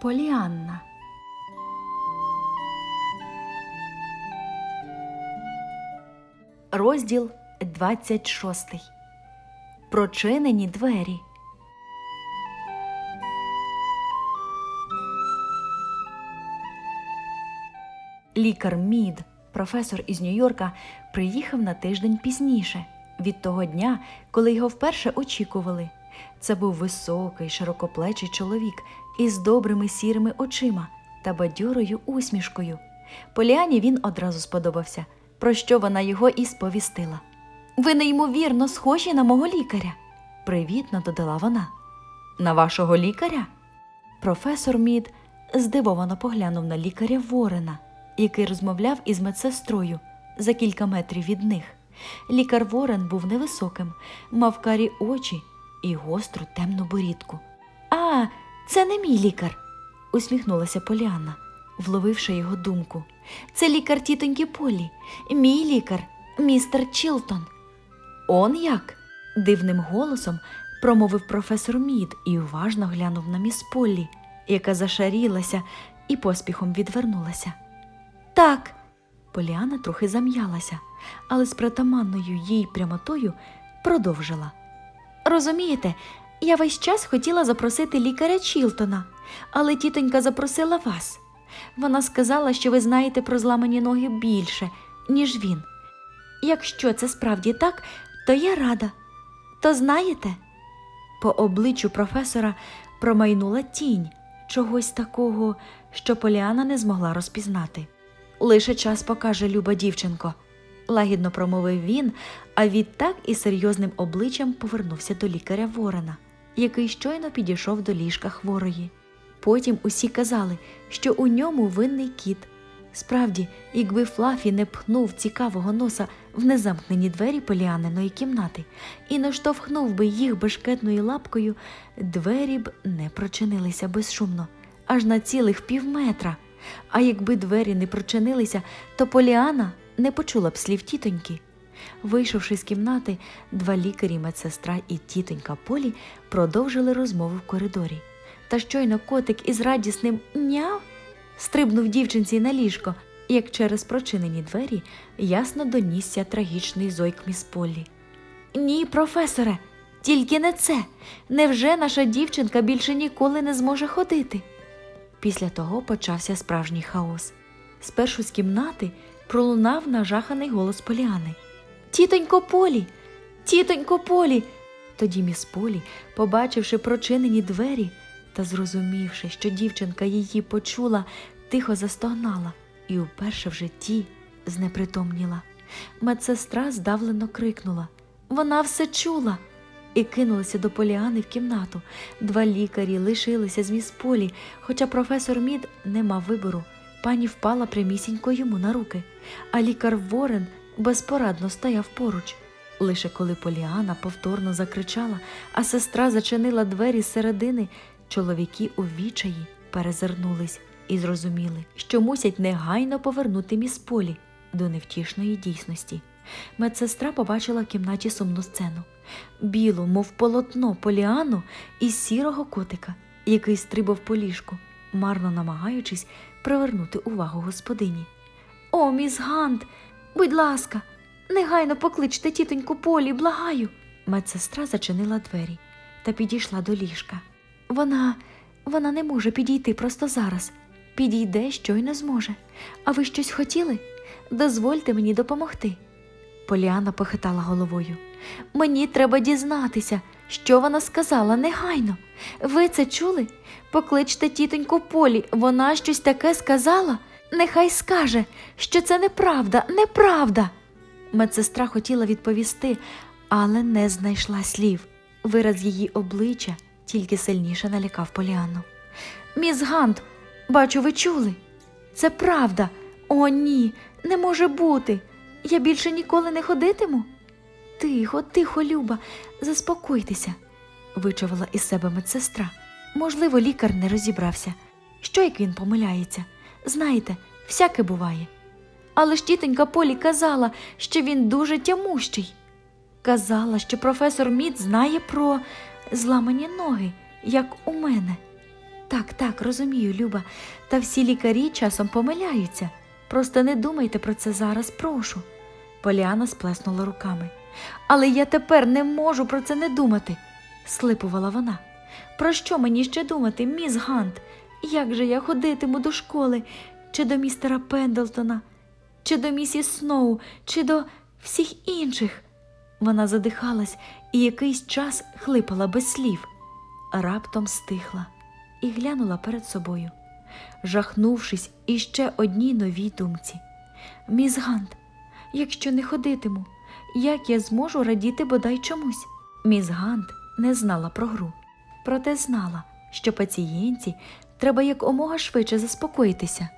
Поліанна. Розділ 26. Прочинені двері. Лікар Мід, професор із Нью-Йорка, приїхав на тиждень пізніше, від того дня, коли його вперше очікували. Це був високий, широкоплечий чоловік із добрими сірими очима та бадьорою усмішкою. Поліані він одразу сподобався, про що вона його і сповістила. Ви неймовірно схожі на мого лікаря, привітно додала вона. На вашого лікаря? Професор Мід здивовано поглянув на лікаря Ворена, який розмовляв із медсестрою за кілька метрів від них. Лікар Ворен був невисоким, мав карі очі і гостру темну борідку. А, це не мій лікар, усміхнулася Поліанна, вловивши його думку. Це лікар тітоньки Полі, мій лікар, містер Чілтон. Он як? дивним голосом промовив професор Мід і уважно глянув на міс Поллі, яка зашарілася і поспіхом відвернулася. Так. Поліана трохи зам'ялася, але з притаманною їй прямотою продовжила. Розумієте, я весь час хотіла запросити лікаря Чілтона, але тітонька запросила вас. Вона сказала, що ви знаєте про зламані ноги більше, ніж він. Якщо це справді так, то я рада. То знаєте? По обличчю професора промайнула тінь чогось такого, що Поліана не змогла розпізнати. Лише час покаже, люба дівчинко, лагідно промовив він, а відтак із серйозним обличчям повернувся до лікаря Ворона, який щойно підійшов до ліжка хворої. Потім усі казали, що у ньому винний кіт. Справді, якби Флафі не пхнув цікавого носа в незамкнені двері Поліаниної кімнати і не штовхнув би їх бешкетною лапкою, двері б не прочинилися безшумно, аж на цілих півметра. А якби двері не прочинилися, то Поліана не почула б слів тітоньки. Вийшовши з кімнати, два лікарі, медсестра і тітонька Полі продовжили розмову в коридорі. Та щойно котик із радісним няв стрибнув дівчинці на ліжко, як через прочинені двері ясно донісся трагічний зойк міс Поллі. Ні, професоре, тільки не це. Невже наша дівчинка більше ніколи не зможе ходити? Після того почався справжній хаос. Спершу з кімнати пролунав нажаханий голос Поліани. Тітонько Полі, тітонько Полі. Тоді міс Полі, побачивши прочинені двері та зрозумівши, що дівчинка її почула, тихо застогнала і вперше в житті знепритомніла. Медсестра здавлено крикнула Вона все чула. І кинулася до Поліани в кімнату. Два лікарі лишилися з міс Полі, хоча професор Мід не мав вибору. Пані впала прямісінько йому на руки, а лікар Ворен безпорадно стояв поруч. Лише коли Поліана повторно закричала, а сестра зачинила двері зсередини, чоловіки у відчаї перезирнулись і зрозуміли, що мусять негайно повернути міс Полі до невтішної дійсності. Медсестра побачила в кімнаті сумну сцену білу, мов полотно Поліану і сірого котика, який стрибав по ліжку, марно намагаючись привернути увагу господині. О, міс Гант, будь ласка, негайно покличте тітоньку Полі, благаю. Медсестра зачинила двері та підійшла до ліжка. Вона, вона не може підійти просто зараз. Підійде, щойно зможе. А ви щось хотіли? Дозвольте мені допомогти. Поліана похитала головою. Мені треба дізнатися, що вона сказала негайно. Ви це чули? Покличте тітоньку Полі, вона щось таке сказала. Нехай скаже, що це неправда, неправда. Медсестра хотіла відповісти, але не знайшла слів. Вираз її обличчя тільки сильніше налякав Поліану. Міс Гант, бачу, ви чули? Це правда. О, ні, не може бути. Я більше ніколи не ходитиму. Тихо, тихо, Люба, заспокойтеся, вичавила із себе медсестра. Можливо, лікар не розібрався. Що як він помиляється? Знаєте, всяке буває. Але ж тітонька Полі казала, що він дуже тямущий. Казала, що професор Мід знає про зламані ноги як у мене. Так, так, розумію, Люба, та всі лікарі часом помиляються. Просто не думайте про це зараз, прошу. Поліана сплеснула руками. Але я тепер не можу про це не думати, слипувала вона. Про що мені ще думати, міс Гант? Як же я ходитиму до школи, чи до містера Пендлтона, чи до місіс Сноу, чи до всіх інших? Вона задихалась і якийсь час хлипала без слів, раптом стихла і глянула перед собою, жахнувшись іще одній новій думці. Міс Гант, якщо не ходитиму, як я зможу радіти бодай чомусь? Міс Гант не знала про гру, проте знала, що пацієнті треба якомога швидше заспокоїтися.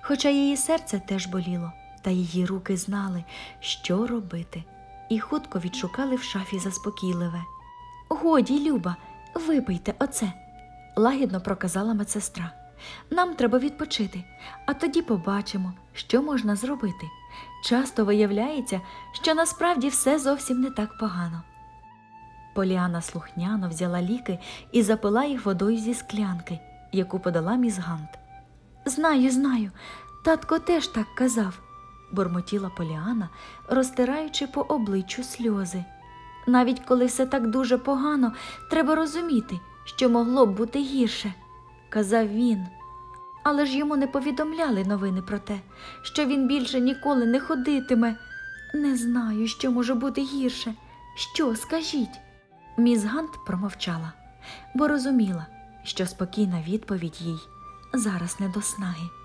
Хоча її серце теж боліло, та її руки знали, що робити, і хутко відшукали в шафі заспокійливе. Годі, Люба, випийте оце, лагідно проказала медсестра. Нам треба відпочити, а тоді побачимо, що можна зробити. Часто виявляється, що насправді все зовсім не так погано. Поліана слухняно взяла ліки і запила їх водою зі склянки, яку подала міс Гант. Знаю, знаю, татко теж так казав, бурмотіла Поліана, розтираючи по обличчю сльози. Навіть коли все так дуже погано, треба розуміти, що могло б бути гірше, казав він. Але ж йому не повідомляли новини про те, що він більше ніколи не ходитиме. Не знаю, що може бути гірше. Що, скажіть? Міс Гант промовчала, бо розуміла, що спокійна відповідь їй зараз не до снаги.